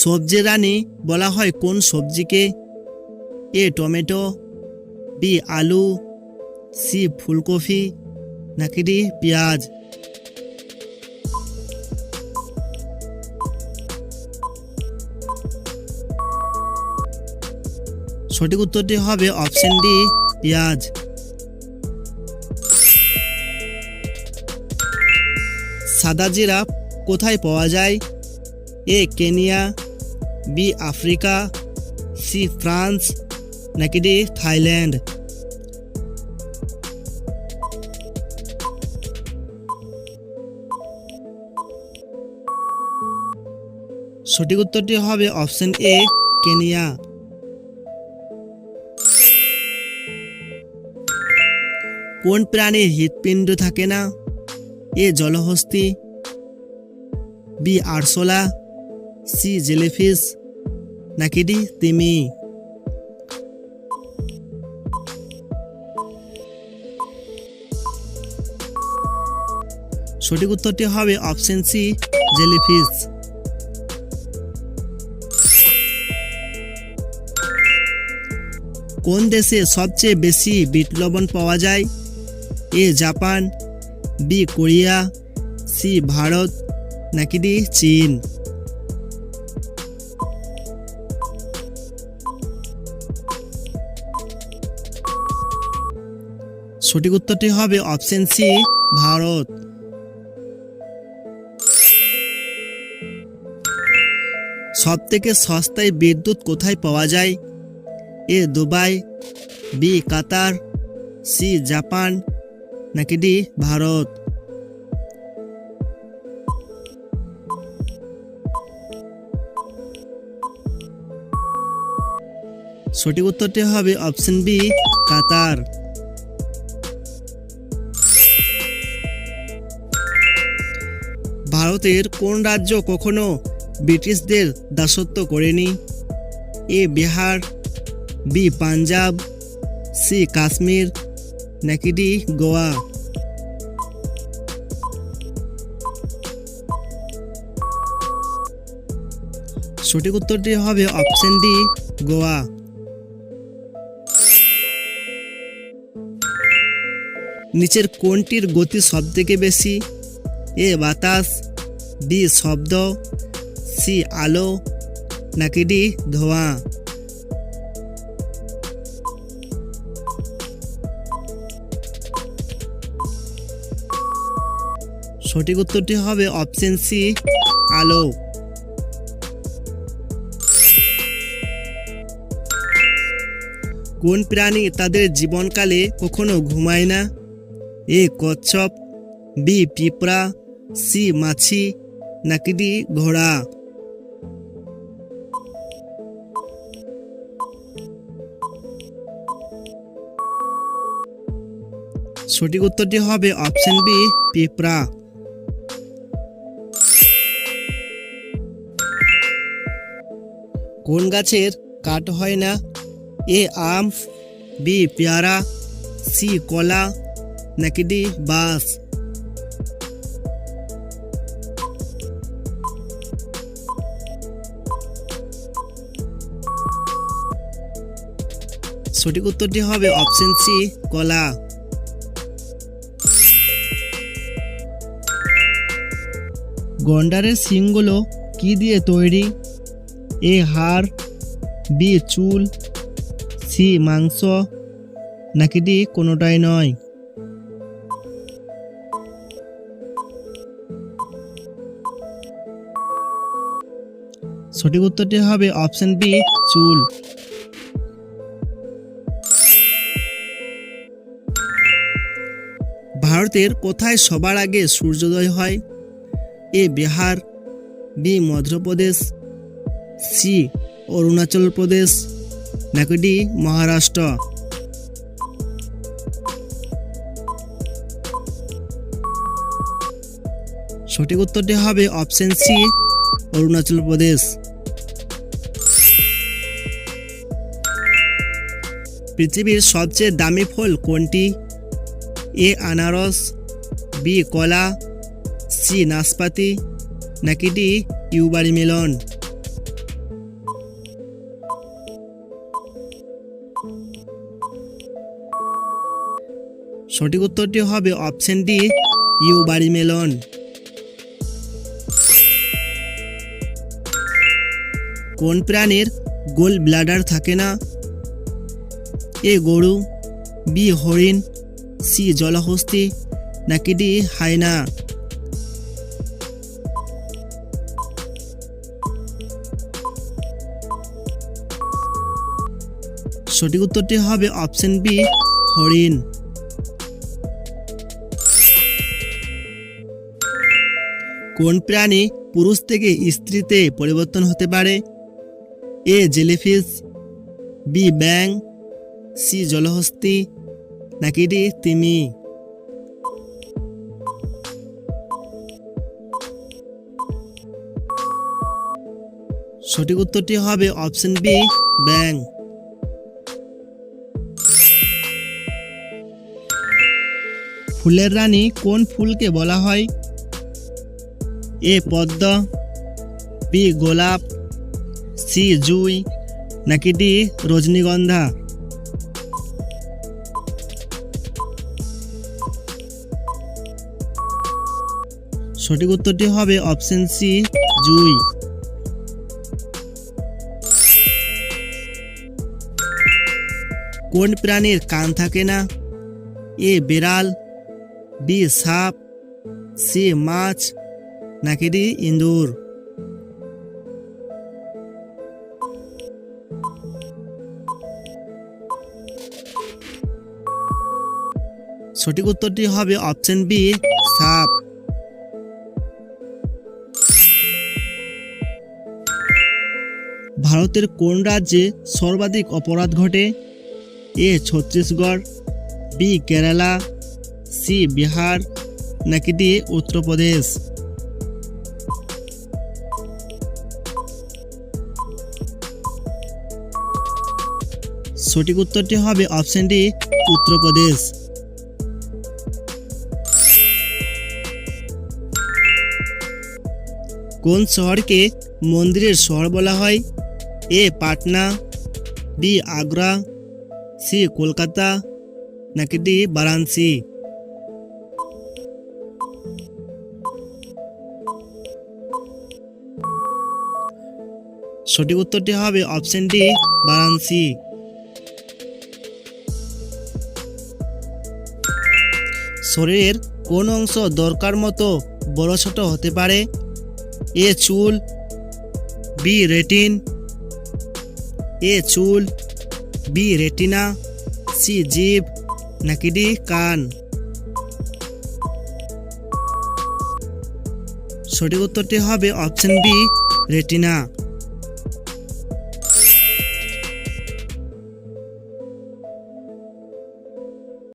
সবজি রানী বলা হয় কোন সবজিকে? এ টমেটো বি আলু সি ফুলকপি, নাকি ডি পেঁয়াজ? সঠিক উত্তরটি হবে অপশন ডি, পেঁয়াজ। সাদা জিরাফ কোথায় পাওয়া যায়? A Kenya B Africa C France নাকি ডি থাইল্যান্ড সঠিক উত্তরটি হবে অপশন এ কেনিয়া। কোন প্রাণীর হৃৎপিণ্ড থাকে না? এ জলহস্তি বি আরশোলা সি জেলিফিশ নাকি ডি তিমি? সঠিক উত্তরটি হবে অপশন সি জেলিফিশ কোন দেশে সবচেয়ে বেশি বিট লবণ পাওয়া যায়? A, Japan, B, Korea, C, Bharat, নাকি ডি, চীন? সঠিক উত্তরটি হবে অপশন সি ভারত। সব থেকে সস্তায় বিদ্যুৎ কোথায় পাওয়া যায়? A, Dubai B Qatar C Japan, নাকি ডি ভারত? সঠিক উত্তরটি হবে অপশন বি কাতার। ভারতের কোন রাজ্য কখনো ব্রিটিশদের দাসত্ব করেনি? A Bihar, B Punjab, C Kashmir, নাকি ডি গোয়া? সঠিক উত্তরটি হবে অপশন ডি, গোয়া। নিচের কোনটির গতি সব থেকে বেশি? এ বাতাস বি শব্দ, সি আলো, নাকি ডি ধোঁয়া? সঠিক উত্তরটি হবে অপশন সি, আলো। কোন প্রাণী তাদের জীবনকালে কখনো ঘুমায় না? এ কচ্ছপ, বি পিঁপড়া, সি মাছি নাকি ডি ঘোড়া? সঠিক উত্তরটি হবে অপশন বি, পিঁপড়া। কোন গাছের কাঠ হয় না? এ, আম, বি, পেয়ারা, সি, কলা, নাকি ডি বাস সঠিক উত্তরটি হবে অপশন সি কলা। গন্ডারের শিংগুলো কি দিয়ে তৈরি? এ, হাড়, বি, চুল, সি, মাংস, নাকি ডি, কোনোটাই নয়? সঠিক উত্তরটি হবে অপশন বি চুল। ভারতের কোথায় সবার আগে সূর্যোদয় হয়? A Bihar, B Madhya Pradesh, C Arunachal Pradesh. নাকি ডি মহারাষ্ট্র। সঠিক উত্তরটি হবে অপশন সি, অরুণাচল প্রদেশ। পৃথিবীর সবচেয়ে দামি ফল কোনটি? এ আনারস, বি কলা, সি নাশপাতি, নাকি ডি টিউবারি মেলন? সঠিক উত্তরটি হবে অপশন ডি, ইউবারি মেলন। কোন প্রাণীর গোল ব্লাডার থাকে না? এ গরু, বি হরিণ সি জলহস্তি নাকি ডি হায়না? সঠিক উত্তরটি হবে অপশন বি, হরিণ। কোন প্রাণী পুরুষ থেকে স্ত্রীতে পরিবর্তন হতে পারে? এ জেলিফিশ, বি ব্যাং সি জলহস্তি নাকি ডি তিমি? সঠিক উত্তরটি হবে অপশন বি, ব্যাং। ফুলের রানী কোন ফুলকে বলা হয়? এ, পদ্ম, বি, গোলাপ, সি, জুই, নাকি ডি, রজনীগন্ধা? সঠিক উত্তরটি হবে অপশন সি জুই। কোন প্রাণীর কান থাকে না? এ, বিড়াল, বি, সাপ, সি, মাছ, নাকি ডি, ইঁদুর? সঠিক উত্তরটি হবে অপশন বি সাপ। ভারতের কোন রাজ্যে সর্বাধিক অপরাধ ঘটে? A, Chhattisgarh, B, Kerala, C, Bihar, নাকি ডি, উত্তরপ্রদেশ? সঠিক উত্তরটি হবে অপশন ডি, উত্তরপ্রদেশ। কোন শহরকে মন্দিরের শহর বলা হয়? A Patna B Agra C Kolkata, নাকি ডি বারাণসী? সঠিক উত্তরটি হবে অপশন ডি বারাণসী। শরীরের কোন অংশ দরকার মতো বড় ছোট হতে পারে? এ চুল বি রেটিন এ চুল, বি রেটিনা, সি জিভ নাকি ডি কান? সঠিক উত্তরটি হবে অপশন বি, রেটিনা।